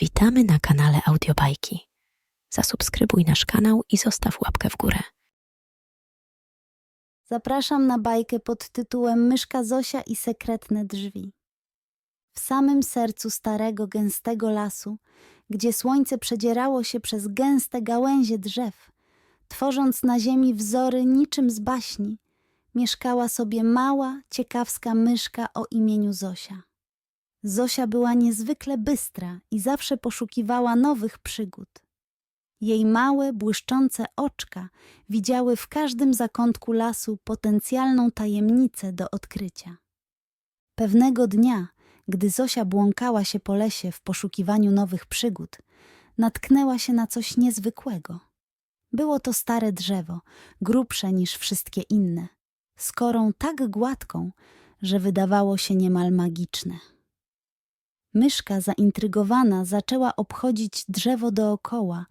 Witamy na kanale Audiobajki. Zasubskrybuj nasz kanał i zostaw łapkę w górę. Zapraszam na bajkę pod tytułem Myszka Zosia i sekretne drzwi. W samym sercu starego, gęstego lasu, gdzie słońce przedzierało się przez gęste gałęzie drzew, tworząc na ziemi wzory niczym z baśni, mieszkała sobie mała, ciekawska myszka o imieniu Zosia. Zosia była niezwykle bystra i zawsze poszukiwała nowych przygód. Jej małe, błyszczące oczka widziały w każdym zakątku lasu potencjalną tajemnicę do odkrycia. Pewnego dnia, gdy Zosia błąkała się po lesie w poszukiwaniu nowych przygód, natknęła się na coś niezwykłego. Było to stare drzewo, grubsze niż wszystkie inne, z korą tak gładką, że wydawało się niemal magiczne. Myszka zaintrygowana zaczęła obchodzić drzewo dookoła,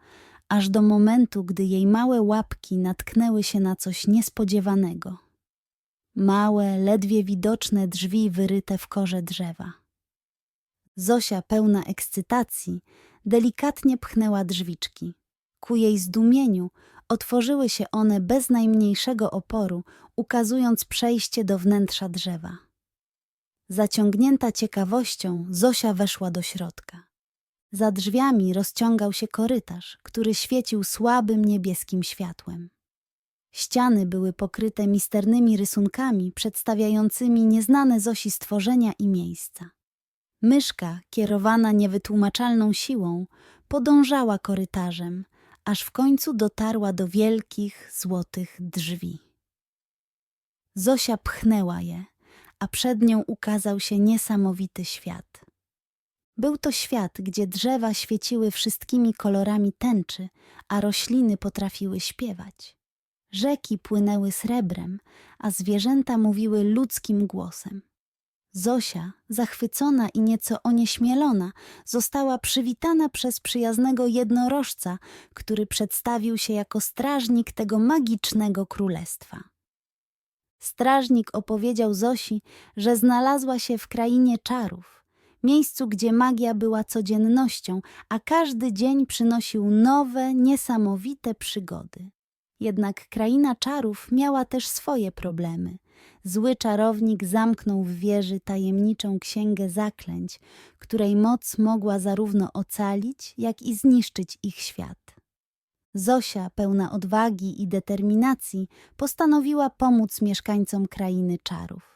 aż do momentu, gdy jej małe łapki natknęły się na coś niespodziewanego. Małe, ledwie widoczne drzwi wyryte w korze drzewa. Zosia, pełna ekscytacji, delikatnie pchnęła drzwiczki. Ku jej zdumieniu otworzyły się one bez najmniejszego oporu, ukazując przejście do wnętrza drzewa. Zaciągnięta ciekawością, Zosia weszła do środka. Za drzwiami rozciągał się korytarz, który świecił słabym niebieskim światłem. Ściany były pokryte misternymi rysunkami przedstawiającymi nieznane Zosi stworzenia i miejsca. Myszka, kierowana niewytłumaczalną siłą, podążała korytarzem, aż w końcu dotarła do wielkich, złotych drzwi. Zosia pchnęła je, a przed nią ukazał się niesamowity świat. Był to świat, gdzie drzewa świeciły wszystkimi kolorami tęczy, a rośliny potrafiły śpiewać. Rzeki płynęły srebrem, a zwierzęta mówiły ludzkim głosem. Zosia, zachwycona i nieco onieśmielona, została przywitana przez przyjaznego jednorożca, który przedstawił się jako strażnik tego magicznego królestwa. Strażnik opowiedział Zosi, że znalazła się w krainie czarów, miejscu, gdzie magia była codziennością, a każdy dzień przynosił nowe, niesamowite przygody. Jednak kraina czarów miała też swoje problemy. Zły czarownik zamknął w wieży tajemniczą księgę zaklęć, której moc mogła zarówno ocalić, jak i zniszczyć ich świat. Zosia, pełna odwagi i determinacji, postanowiła pomóc mieszkańcom krainy czarów.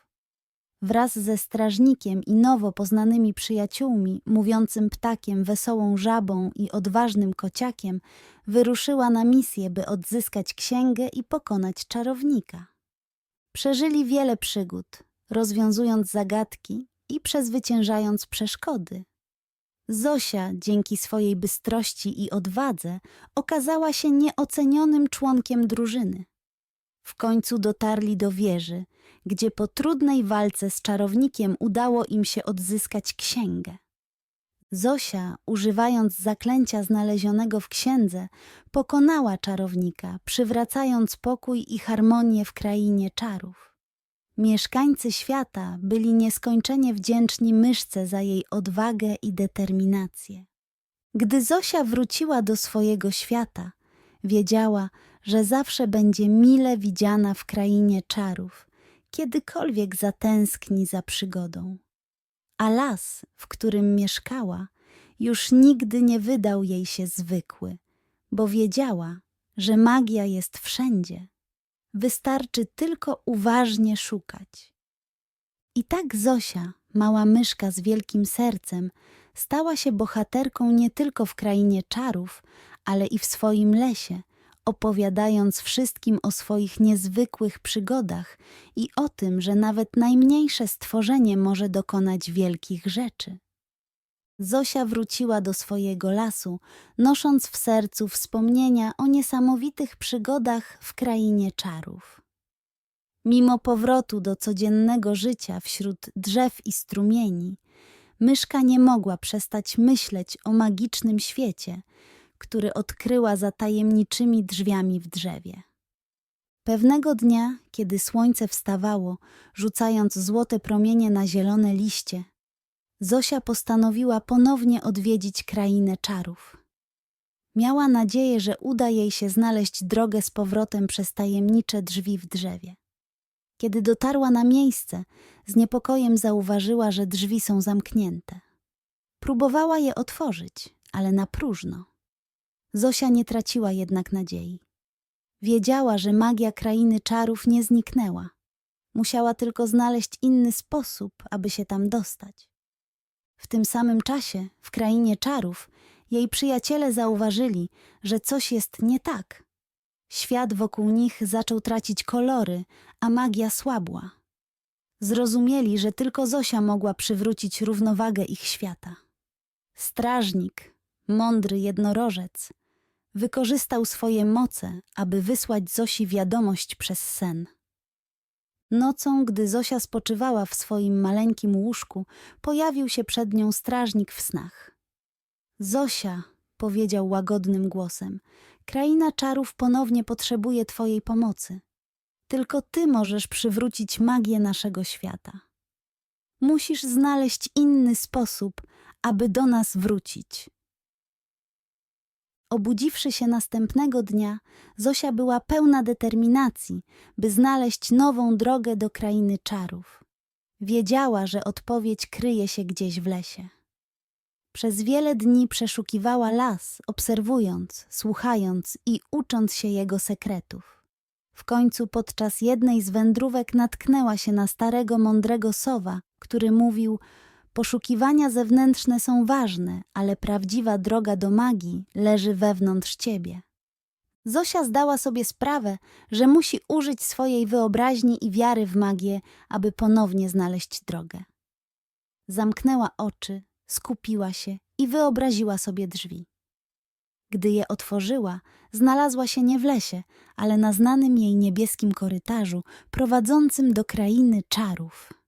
Wraz ze strażnikiem i nowo poznanymi przyjaciółmi, mówiącym ptakiem, wesołą żabą i odważnym kociakiem, wyruszyła na misję, by odzyskać księgę i pokonać czarownika. Przeżyli wiele przygód, rozwiązując zagadki i przezwyciężając przeszkody. Zosia, dzięki swojej bystrości i odwadze, okazała się nieocenionym członkiem drużyny. W końcu dotarli do wieży, gdzie po trudnej walce z czarownikiem udało im się odzyskać księgę. Zosia, używając zaklęcia znalezionego w księdze, pokonała czarownika, przywracając pokój i harmonię w krainie czarów. Mieszkańcy świata byli nieskończenie wdzięczni myszce za jej odwagę i determinację. Gdy Zosia wróciła do swojego świata, wiedziała, że zawsze będzie mile widziana w krainie czarów, kiedykolwiek zatęskni za przygodą. A las, w którym mieszkała, już nigdy nie wydał jej się zwykły, bo wiedziała, że magia jest wszędzie. Wystarczy tylko uważnie szukać. I tak Zosia, mała myszka z wielkim sercem, stała się bohaterką nie tylko w krainie czarów, ale i w swoim lesie, opowiadając wszystkim o swoich niezwykłych przygodach i o tym, że nawet najmniejsze stworzenie może dokonać wielkich rzeczy. Zosia wróciła do swojego lasu, nosząc w sercu wspomnienia o niesamowitych przygodach w krainie czarów. Mimo powrotu do codziennego życia wśród drzew i strumieni, myszka nie mogła przestać myśleć o magicznym świecie, który odkryła za tajemniczymi drzwiami w drzewie. Pewnego dnia, kiedy słońce wstawało, rzucając złote promienie na zielone liście, Zosia postanowiła ponownie odwiedzić krainę czarów. Miała nadzieję, że uda jej się znaleźć drogę z powrotem przez tajemnicze drzwi w drzewie. Kiedy dotarła na miejsce, z niepokojem zauważyła, że drzwi są zamknięte. Próbowała je otworzyć, ale na próżno. Zosia nie traciła jednak nadziei. Wiedziała, że magia krainy czarów nie zniknęła. Musiała tylko znaleźć inny sposób, aby się tam dostać. W tym samym czasie, w krainie czarów, jej przyjaciele zauważyli, że coś jest nie tak. Świat wokół nich zaczął tracić kolory, a magia słabła. Zrozumieli, że tylko Zosia mogła przywrócić równowagę ich świata. Strażnik, mądry jednorożec, wykorzystał swoje moce, aby wysłać Zosi wiadomość przez sen. Nocą, gdy Zosia spoczywała w swoim maleńkim łóżku, pojawił się przed nią strażnik w snach. Zosia, powiedział łagodnym głosem, kraina czarów ponownie potrzebuje Twojej pomocy. Tylko Ty możesz przywrócić magię naszego świata. Musisz znaleźć inny sposób, aby do nas wrócić. Obudziwszy się następnego dnia, Zosia była pełna determinacji, by znaleźć nową drogę do krainy czarów. Wiedziała, że odpowiedź kryje się gdzieś w lesie. Przez wiele dni przeszukiwała las, obserwując, słuchając i ucząc się jego sekretów. W końcu podczas jednej z wędrówek natknęła się na starego, mądrego sowa, który mówił: Poszukiwania zewnętrzne są ważne, ale prawdziwa droga do magii leży wewnątrz ciebie. Zosia zdała sobie sprawę, że musi użyć swojej wyobraźni i wiary w magię, aby ponownie znaleźć drogę. Zamknęła oczy, skupiła się i wyobraziła sobie drzwi. Gdy je otworzyła, znalazła się nie w lesie, ale na znanym jej niebieskim korytarzu prowadzącym do krainy czarów.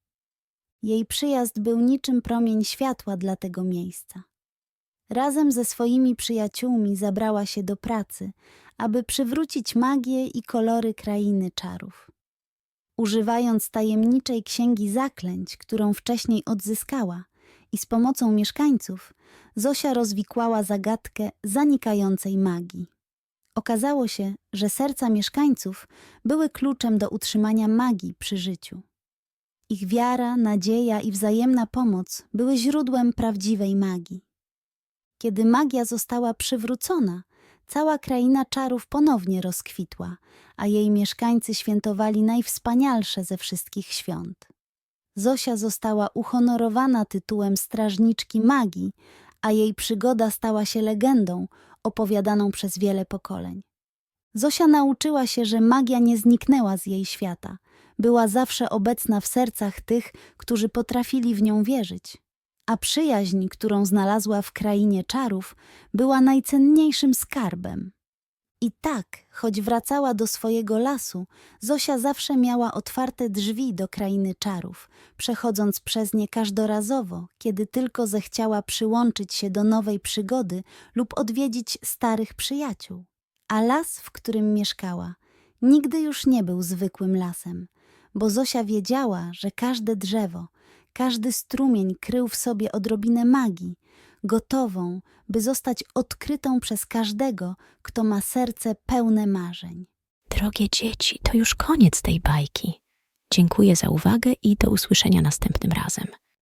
Jej przyjazd był niczym promień światła dla tego miejsca. Razem ze swoimi przyjaciółmi zabrała się do pracy, aby przywrócić magię i kolory krainy czarów. Używając tajemniczej księgi zaklęć, którą wcześniej odzyskała, i z pomocą mieszkańców, Zosia rozwikłała zagadkę zanikającej magii. Okazało się, że serca mieszkańców były kluczem do utrzymania magii przy życiu. Ich wiara, nadzieja i wzajemna pomoc były źródłem prawdziwej magii. Kiedy magia została przywrócona, cała kraina czarów ponownie rozkwitła, a jej mieszkańcy świętowali najwspanialsze ze wszystkich świąt. Zosia została uhonorowana tytułem strażniczki magii, a jej przygoda stała się legendą opowiadaną przez wiele pokoleń. Zosia nauczyła się, że magia nie zniknęła z jej świata, była zawsze obecna w sercach tych, którzy potrafili w nią wierzyć. A przyjaźń, którą znalazła w krainie czarów, była najcenniejszym skarbem. I tak, choć wracała do swojego lasu, Zosia zawsze miała otwarte drzwi do krainy czarów, przechodząc przez nie każdorazowo, kiedy tylko zechciała przyłączyć się do nowej przygody lub odwiedzić starych przyjaciół. A las, w którym mieszkała, nigdy już nie był zwykłym lasem, bo Zosia wiedziała, że każde drzewo, każdy strumień krył w sobie odrobinę magii, gotową, by zostać odkrytą przez każdego, kto ma serce pełne marzeń. Drogie dzieci, to już koniec tej bajki. Dziękuję za uwagę i do usłyszenia następnym razem.